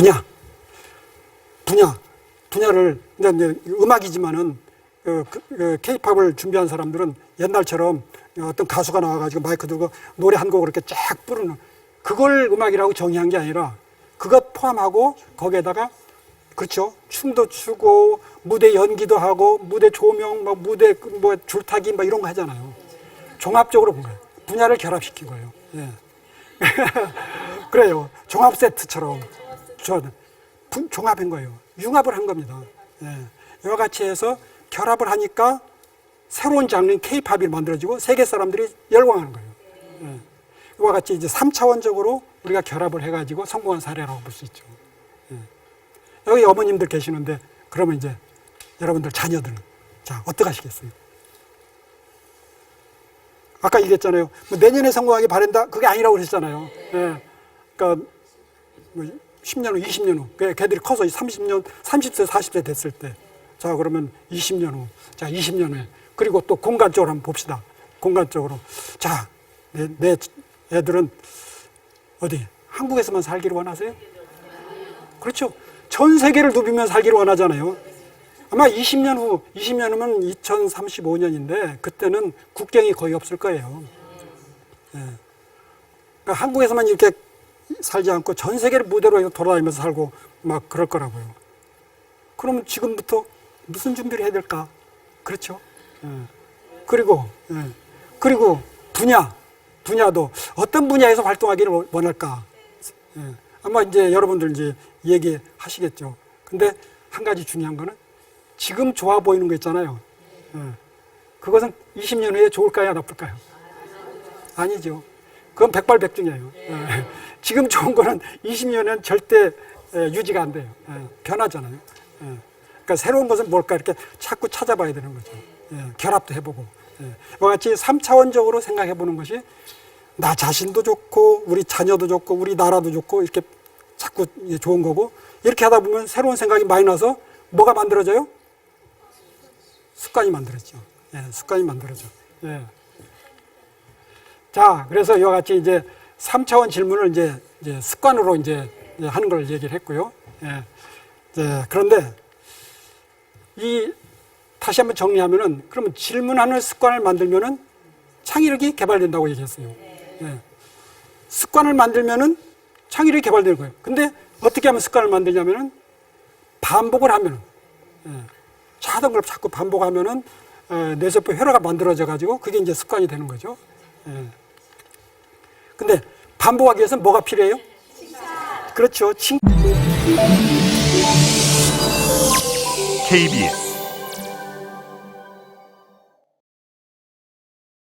분야, 분야, 분야를 이제 음악이지만은 그, 그 K-팝을 준비한 사람들은 옛날처럼 어떤 가수가 나와가지고 마이크 들고 노래 한 곡을 이렇게 쫙 부르는 그걸 음악이라고 정의한 게 아니라 그것 포함하고 거기에다가 그렇죠. 춤도 추고 무대 연기도 하고 무대 조명 뭐 무대 그뭐 줄타기 뭐 이런 거 하잖아요. 종합적으로 본 거예요 분야를 결합시킨 거예요. 예. 그래요. 종합 세트처럼 저 분- 종합한 거예요 융합을 한 겁니다 예. 이와 같이 해서 결합을 하니까 새로운 장르인 K-팝이 만들어지고 세계 사람들이 열광하는 거예요. 예. 이와 같이 이제 3차원적으로 우리가 결합을 해가지고 성공한 사례라고 볼 수 있죠. 예. 여기 어머님들 계시는데 그러면 이제 여러분들 자녀들은 자 어떻게 하시겠어요? 아까 얘기했잖아요. 뭐 내년에 성공하기 바란다. 그게 아니라고 그랬잖아요. 예. 그러니까 뭐 10년 후, 20년 후, 그 걔들이 커서 30년, 30세, 40세 됐을 때, 자 그러면 20년 후, 자 20년 후에, 그리고 또 공간적으로 한번 봅시다. 공간적으로, 자 내, 내 애들은 어디 한국에서만 살기를 원하세요? 그렇죠. 전 세계를 누비면 살기를 원하잖아요. 아마 20년 후, 20년 후면 2035년인데 그때는 국경이 거의 없을 거예요. 예. 그러니까 한국에서만 이렇게 살지 않고 전 세계를 무대로 돌아다니면서 살고 막 그럴 거라고요. 그러면 지금부터 무슨 준비를 해야 될까? 그렇죠. 예. 그리고 예. 그리고 분야 분야도 어떤 분야에서 활동하기를 원할까? 예. 아마 이제 여러분들 이제 얘기하시겠죠. 근데 한 가지 중요한 거는 지금 좋아 보이는 거 있잖아요. 예. 그것은 20년 후에 좋을까요, 나쁠까요? 아니죠. 그건 백발백중이에요. 예. 지금 좋은 거는 20년은 절대 예, 유지가 안 돼요. 예, 변하잖아요. 예. 그러니까 새로운 것은 뭘까 이렇게 자꾸 찾아봐야 되는 거죠. 예, 결합도 해보고. 예. 이와 같이 3차원적으로 생각해 보는 것이 나 자신도 좋고 우리 자녀도 좋고 우리 나라도 좋고 이렇게 자꾸 좋은 거고 이렇게 하다 보면 새로운 생각이 많이 나서 뭐가 만들어져요? 습관이 만들어지죠. 예, 습관이 만들어져. 예. 자, 그래서 이와 같이 이제 3차원 질문을 이제, 이제 습관으로 이제 하는 걸 얘기를 했고요. 예. 이제 그런데 이 다시 한번 정리하면은 그러면 질문하는 습관을 만들면은 창의력이 개발된다고 얘기했어요. 예. 습관을 만들면은 창의력이 개발되는 거예요. 근데 어떻게 하면 습관을 만들냐면은 반복을 하면은 예. 걸 자꾸 반복하면은 어, 뇌세포 회로가 만들어져 가지고 그게 이제 습관이 되는 거죠. 예. 근데 반복하기 위해서는 뭐가 필요해요? 그렇죠. 칭 KBS